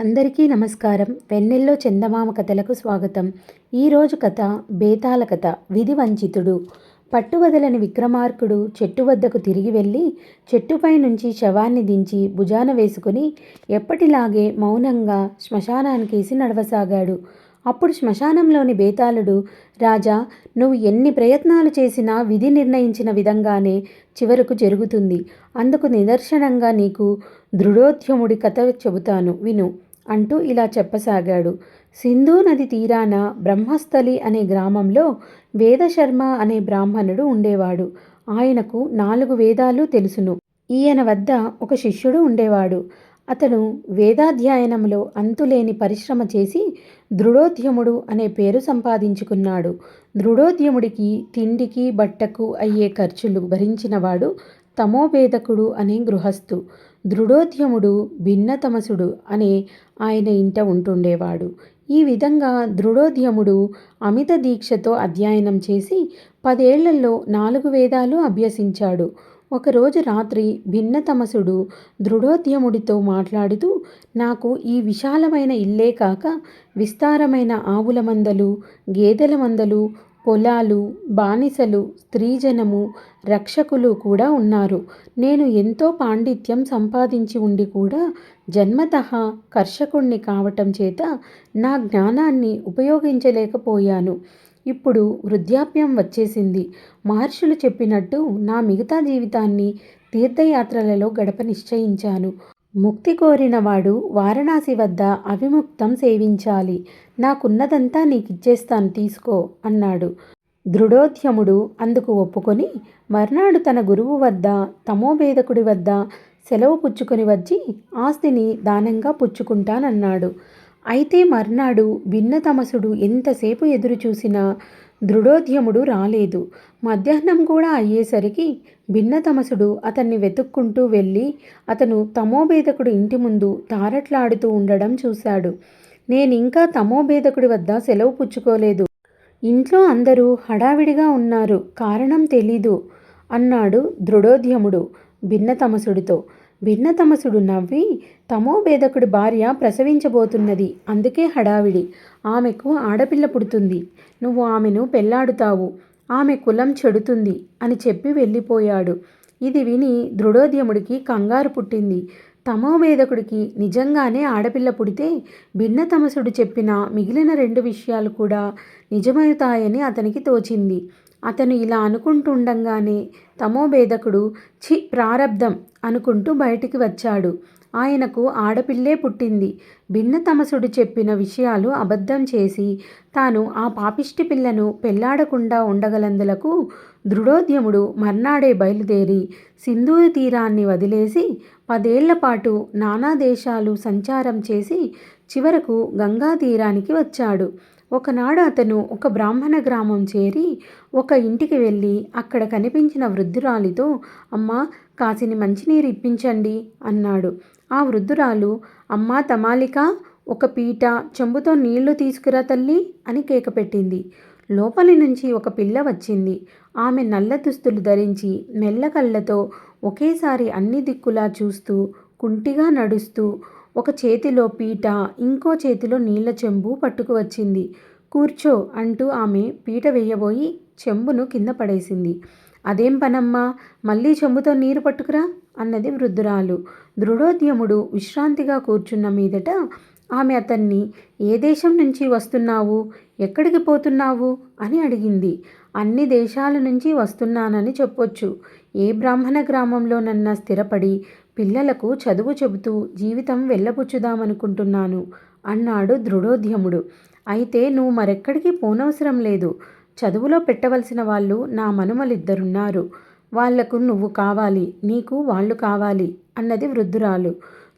అందరికీ నమస్కారం. వెన్నెల్లో చందమామ కథలకు స్వాగతం. ఈరోజు కథ బేతాల కథ. విధి వంచితుడు. పట్టువదలని విక్రమార్కుడు చెట్టు వద్దకు తిరిగి వెళ్ళి చెట్టుపై నుంచి శవాన్ని దించి భుజాన వేసుకుని ఎప్పటిలాగే మౌనంగా శ్మశానానికేసి నడవసాగాడు. అప్పుడు శ్మశానంలోని బేతాళుడు రాజా నువ్వు ఎన్ని ప్రయత్నాలు చేసినా విధి నిర్ణయించిన విధంగానే చివరకు జరుగుతుంది. అందుకు నిదర్శనంగా నీకు దృఢోద్యముడి కథ చెబుతాను. విను. అంటూ ఇలా చెప్పసాగాడు. సింధు నది తీరాన బ్రహ్మస్థలి అనే గ్రామంలో వేదశర్మ అనే బ్రాహ్మణుడు ఉండేవాడు. ఆయనకు నాలుగు వేదాలు తెలుసును. ఈయన వద్ద ఒక శిష్యుడు ఉండేవాడు. అతను వేదాధ్యయనంలో అంతులేని పరిశ్రమ చేసి దృఢోద్యముడు అనే పేరు సంపాదించుకున్నాడు. దృఢోద్యముడికి తిండికి బట్టకు అయ్యే ఖర్చులు భరించినవాడు తమోభేదకుడు అనే గృహస్థు. దృఢోద్యముడు భిన్నతమసుడు అనే ఆయన ఇంట ఉంటుండేవాడు. ఈ విధంగా దృఢోద్యముడు అమిత దీక్షతో అధ్యయనం చేసి పదేళ్ళలో నాలుగు వేదాలు అభ్యసించాడు. ఒకరోజు రాత్రి భిన్నతమసుడు దృఢోద్యముడితో మాట్లాడుతూ నాకు ఈ విశాలమైన ఇల్లే కాక విస్తారమైన ఆవుల మందలు గేదెల మందలు పొలాలు బానిసలు స్త్రీజనము రక్షకులు కూడా ఉన్నారు. నేను ఎంతో పాండిత్యం సంపాదించి ఉండి కూడా జన్మతః కర్షకుణ్ణి కావటం చేత నా జ్ఞానాన్ని ఉపయోగించలేకపోయాను. ఇప్పుడు వృద్ధాప్యం వచ్చేసింది. మహర్షులు చెప్పినట్టు నా మిగతా జీవితాన్ని తీర్థయాత్రలలో గడప నిశ్చయించాను. ముక్తి కోరినవాడు వారణాసి వద్ద అవిముక్తం సేవించాలి. నాకున్నదంతా నీకిచ్చేస్తాను తీసుకో అన్నాడు. దృఢోద్యముడు అందుకు ఒప్పుకొని మర్నాడు తన గురువు వద్ద తమోభేదకుడి వద్ద సెలవు పుచ్చుకొని వచ్చి ఆస్తిని దానంగా పుచ్చుకుంటానన్నాడు. అయితే మర్నాడు భిన్నతమసుడు ఎంతసేపు ఎదురు చూసినా దృఢోద్యముడు రాలేదు. మధ్యాహ్నం కూడా అయ్యేసరికి భిన్నతమసుడు అతన్ని వెతుక్కుంటూ వెళ్ళి అతను తమోభేదకుడు ఇంటి ముందు తారట్లాడుతూ ఉండడం చూశాడు. నేనింకా తమోభేదకుడి వద్ద సెలవు పుచ్చుకోలేదు. ఇంట్లో అందరూ హడావిడిగా ఉన్నారు. కారణం తెలీదు అన్నాడు దృఢోద్యముడు భిన్నతమసుడితో. భిన్నతమసుడు నవ్వి తమోభేదకుడి భార్య ప్రసవించబోతున్నది అందుకే హడావిడి. ఆమెకు ఆడపిల్ల పుడుతుంది. నువ్వు ఆమెను పెళ్ళాడుతావు. ఆమె కులం చెడుతుంది అని చెప్పి వెళ్ళిపోయాడు. ఇది విని దృఢోద్యముడికి కంగారు పుట్టింది. తమోభేదకుడికి నిజంగానే ఆడపిల్ల పుడితే భిన్నతమసుడు చెప్పిన మిగిలిన రెండు విషయాలు కూడా నిజమవుతాయని అతనికి తోచింది. అతను ఇలా అనుకుంటుండగానే తమోభేదకుడు చి ప్రారబ్ధం అనుకుంటూ బయటికి వచ్చాడు. ఆయనకు ఆడపిల్లే పుట్టింది. భిన్నతమసుడు చెప్పిన విషయాలు అబద్ధం చేసి తాను ఆ పాపిష్టి పిల్లను పెళ్ళాడకుండా ఉండగలందులకు దృఢోద్యముడు మర్నాడే బయలుదేరి సింధూరు తీరాన్ని వదిలేసి పదేళ్ళ పాటు నానా దేశాలు సంచారం చేసి చివరకు గంగా తీరానికి వచ్చాడు. ఒకనాడు అతను ఒక బ్రాహ్మణ గ్రామం చేరి ఒక ఇంటికి వెళ్ళి అక్కడ కనిపించిన వృద్ధురాలితో అమ్మా కాసిని మంచినీరు ఇప్పించండి అన్నాడు. ఆ వృద్ధురాలు అమ్మా తమాలిక ఒక పీట చెంబుతో నీళ్ళు తీసుకురా తల్లి అని కేకపెట్టింది లోపలి నుంచి ఒక పిల్ల వచ్చింది. ఆమె నల్ల దుస్తులు ధరించి మెల్లకళ్ళతో ఒకేసారి అన్ని దిక్కులా చూస్తూ కుంటిగా నడుస్తూ ఒక చేతిలో పీట ఇంకో చేతిలో నీళ్ళ చెంబు పట్టుకు వచ్చింది. కూర్చో అంటూ ఆమె పీట వేయబోయి చెంబును కింద పడేసింది. అదేం పనమ్మా? మళ్ళీ చెంబుతో నీరు పట్టుకురా? అన్నది వృద్ధురాలు. దృఢోద్యముడు విశ్రాంతిగా కూర్చున్న మీదట ఆమె అతన్ని ఏ దేశం నుంచి వస్తున్నావు? ఎక్కడికి పోతున్నావు? అని అడిగింది. అన్ని దేశాల నుంచి వస్తున్నానని చెప్పొచ్చు. ఏ బ్రాహ్మణ గ్రామంలోనన్నా స్థిరపడి పిల్లలకు చదువు చెబుతూ జీవితం వెళ్ళబుచ్చుదామనుకుంటున్నాను అన్నాడు దృఢోద్యముడు. అయితే నువ్వు మరెక్కడికి పోనవసరం లేదు. చదువులో పెట్టవలసిన వాళ్ళు నా మనుమలిద్దరున్నారు. వాళ్ళకు నువ్వు కావాలి నీకు వాళ్ళు కావాలి అన్నది వృద్ధురాలు.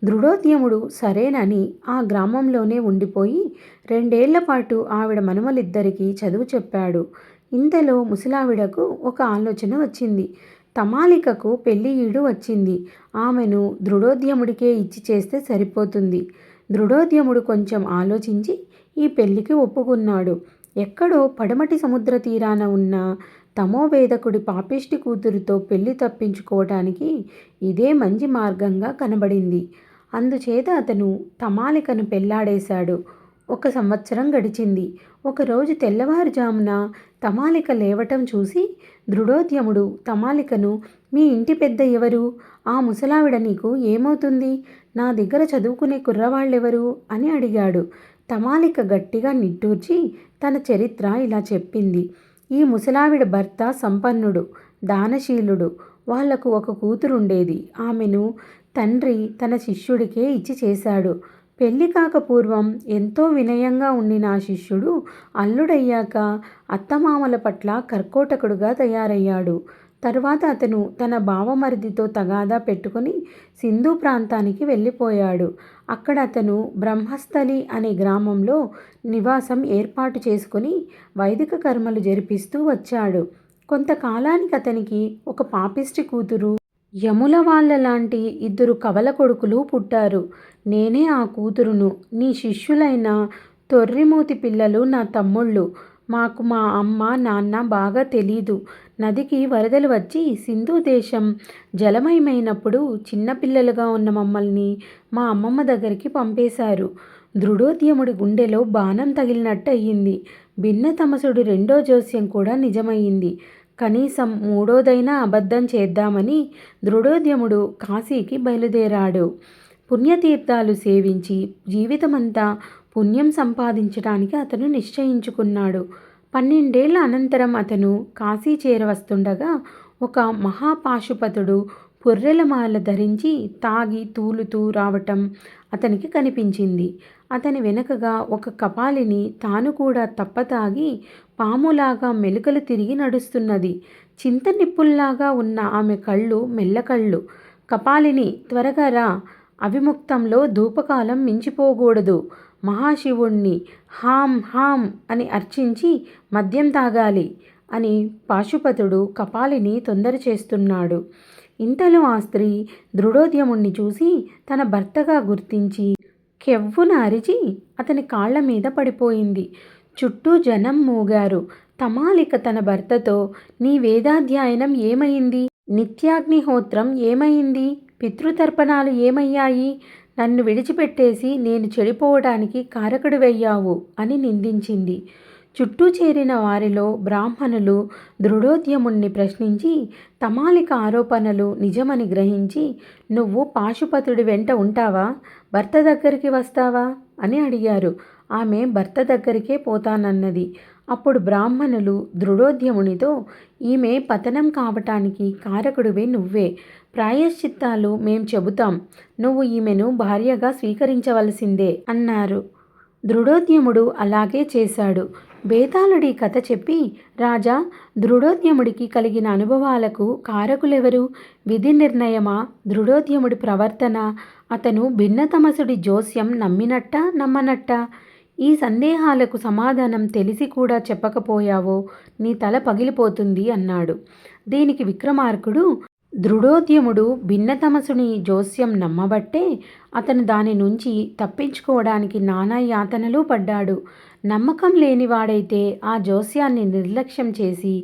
దృఢోద్యముడు సరేనని ఆ గ్రామంలోనే ఉండిపోయి రెండేళ్ళ పాటు ఆవిడ మనుమలిద్దరికీ చదువు చెప్పాడు. ఇంతలో ముసలావిడకు ఒక ఆలోచన వచ్చింది. తమాలికకు పెళ్ళి ఈడు వచ్చింది. ఆమెను దృఢోద్యముడికే ఇచ్చి చేస్తే సరిపోతుంది. దృఢోద్యముడు కొంచెం ఆలోచించి ఈ పెళ్ళికి ఒప్పుకున్నాడు. ఎక్కడో పడమటి సముద్ర తీరాన ఉన్న తమోవేదకుడి పాపిష్టి కూతురితో పెళ్ళి తప్పించుకోవటానికి ఇదే మంచి మార్గంగా కనబడింది. అందుచేత అతను తమాలికను పెళ్ళాడేశాడు. ఒక సంవత్సరం గడిచింది. ఒకరోజు తెల్లవారుజామున తమాలిక లేవటం చూసి దృఢోద్యముడు తమాలికను మీ ఇంటి పెద్ద ఎవరు? ఆ ముసలావిడ నీకు ఏమవుతుంది? నా దగ్గర చదువుకునే కుర్రవాళ్ళెవరు? అని అడిగాడు. తమాలిక గట్టిగా నిట్టూర్చి తన చరిత్ర ఇలా చెప్పింది. ఈ ముసలావిడ భర్త సంపన్నుడు దానశీలుడు. వాళ్ళకు ఒక కూతురుండేది. ఆమెను తండ్రి తన శిష్యుడికే ఇచ్చి చేశాడు. పెళ్ళి కాక పూర్వం ఎంతో వినయంగా ఉండిన ఆ శిష్యుడు అల్లుడయ్యాక అత్తమామల పట్ల కర్కోటకుడుగా తయారయ్యాడు. తర్వాత అతను తన బావమరిదితో తగాదా పెట్టుకుని సింధు ప్రాంతానికి వెళ్ళిపోయాడు. అక్కడ అతను బ్రహ్మస్థలి అనే గ్రామంలో నివాసం ఏర్పాటు చేసుకుని వైదిక కర్మలు జరిపిస్తూ వచ్చాడు. కొంతకాలానికి అతనికి ఒక పాపిష్టి కూతురు యముల వాళ్ళ లాంటి ఇద్దరు కవల కొడుకులు పుట్టారు. నేనే ఆ కూతురును. నీ శిష్యులైన తొర్రిమూతి పిల్లలు నా తమ్ముళ్ళు. మాకు మా అమ్మ నాన్న బాగా తెలీదు. నదికి వరదలు వచ్చి సింధు దేశం జలమయమైనప్పుడు చిన్నపిల్లలుగా ఉన్న మమ్మల్ని మా అమ్మమ్మ దగ్గరికి పంపేశారు. దృఢోద్యముడి గుండెలో బాణం తగిలినట్టు అయ్యింది భిన్న తమసుడు రెండో జోస్యం కూడా నిజమయ్యింది కనీసం మూడోదైనా అబద్ధం చేద్దామని దృఢోద్యముడు కాశీకి బయలుదేరాడు. పుణ్యతీర్థాలు సేవించి జీవితమంతా పుణ్యం సంపాదించడానికి అతను నిశ్చయించుకున్నాడు. పన్నెండేళ్ళ అనంతరం అతను కాశీ చేరవస్తుండగా ఒక మహాపాశుపతుడు పుర్రెలమాల ధరించి తాగి తూలుతూ రావటం అతనికి కనిపించింది. అతని వెనకగా ఒక కపాలిని తాను కూడా తప్పతాగి పాములాగా మెలుకలు తిరిగి నడుస్తున్నది. చింత నిప్పుల్లాగా ఉన్న ఆమె కళ్ళు మెల్లకళ్ళు కపాలిని త్వరగా రా. అవిముక్తంలో ధూపకాలం మించిపోకూడదు. మహాశివుణ్ణి హాం హాం అని అర్చించి మద్యం తాగాలి అని పాశుపతుడు కపాలిని తొందర చేస్తున్నాడు. ఇంతలో ఆ స్త్రీ దృఢోద్యముణ్ణి చూసి తన భర్తగా గుర్తించి కెవ్వున అరిచి అతని కాళ్ళ మీద పడిపోయింది. చుట్టూ జనం మూగారు. తమాలిక తన భర్తతో నీ వేదాధ్యయనం ఏమైంది? నిత్యాగ్నిహోత్రం ఏమైంది? పితృతర్పణాలు ఏమయ్యాయి? నన్ను విడిచిపెట్టేసి నేను చెడిపోవడానికి కారకుడివయ్యావు అని నిందించింది. చుట్టూ చేరిన వారిలో బ్రాహ్మణులు దృఢోద్యముణ్ణి ప్రశ్నించి తమాలిక ఆరోపణలు నిజమని గ్రహించి నువ్వు పాశుపతుడి వెంట ఉంటావా? భర్త దగ్గరికి వస్తావా? అని అడిగారు. ఆమె భర్త దగ్గరికే పోతానన్నది. అప్పుడు బ్రాహ్మణులు దృఢోద్యమునితో ఈమె పతనం కావటానికి కారకుడివే నువ్వే. ప్రాయశ్చిత్తాలు మేం చెబుతాం. నువ్వు ఈమెను భార్యగా స్వీకరించవలసిందే అన్నారు. దృఢోద్యముడు అలాగే చేశాడు. బేతాళుడి కథ చెప్పి రాజా దృఢోద్యముడికి కలిగిన అనుభవాలకు కారకులెవరు? విధి నిర్ణయమా? దృఢోద్యముడి ప్రవర్తన? అతను భిన్నతమసుడి జోస్యం నమ్మినట్ట నమ్మనట్ట? ఈ సందేహాలకు సమాధానం తెలిసి కూడా చెప్పకపోయావో నీ తల పగిలిపోతుంది అన్నాడు. దీనికి విక్రమార్కుడు దృఢోద్యముడు భిన్నతమసుని జోస్యం నమ్మబట్టే అతను దాని నుంచి తప్పించుకోవడానికి నానా యాతనలు పడ్డాడు. నమ్మకం లేనివాడైతే ఆ జోస్యాన్ని నిర్లక్ష్యం చేసి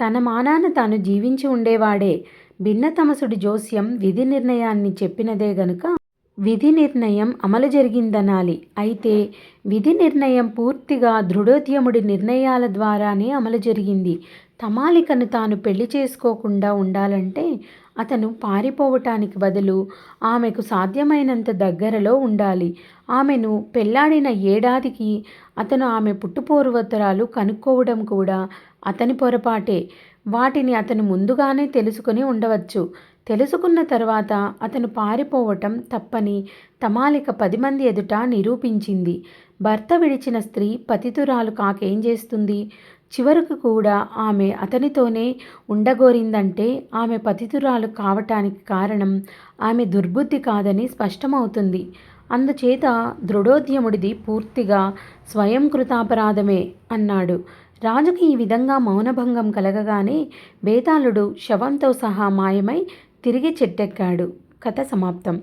తన మానాన తాను జీవించి ఉండేవాడే. భిన్నతమసుడి జోస్యం విధి నిర్ణయాన్ని చెప్పినదే గనుక విధి నిర్ణయం అమలు జరిగిందనాలి. అయితే విధి నిర్ణయం పూర్తిగా దృఢోద్యముడి నిర్ణయాల ద్వారానే అమలు జరిగింది. తమాలికను తాను పెళ్ళి చేసుకోకుండా ఉండాలంటే అతను పారిపోవటానికి బదులు ఆమెకు సాధ్యమైనంత దగ్గరలో ఉండాలి. ఆమెను పెళ్ళాడిన ఏడాదికి అతను ఆమె పుట్టుపూర్వోత్తరాలు కనుక్కోవడం కూడా అతని పొరపాటే. వాటిని అతను ముందుగానే తెలుసుకుని ఉండవచ్చు. తెలుసుకున్న తర్వాత అతను పారిపోవటం తప్పని తమాలిక పది మంది ఎదుట నిరూపించింది. భర్త విడిచిన స్త్రీ పతితురాలు కాకేం చేస్తుంది? చివరకు కూడా ఆమె అతనితోనే ఉండగోరిందంటే ఆమె పతితురాలు కావటానికి కారణం ఆమె దుర్బుద్ధి కాదని స్పష్టమవుతుంది. అందుచేత దృఢోద్యముడిది పూర్తిగా స్వయం కృతాపరాధమే అన్నాడు. రాజుకి ఈ విధంగా మౌనభంగం కలగగానే బేతాళుడు శవంతో సహా మాయమై తిరిగి చెట్టెక్కాడు. కథ సమాప్తం.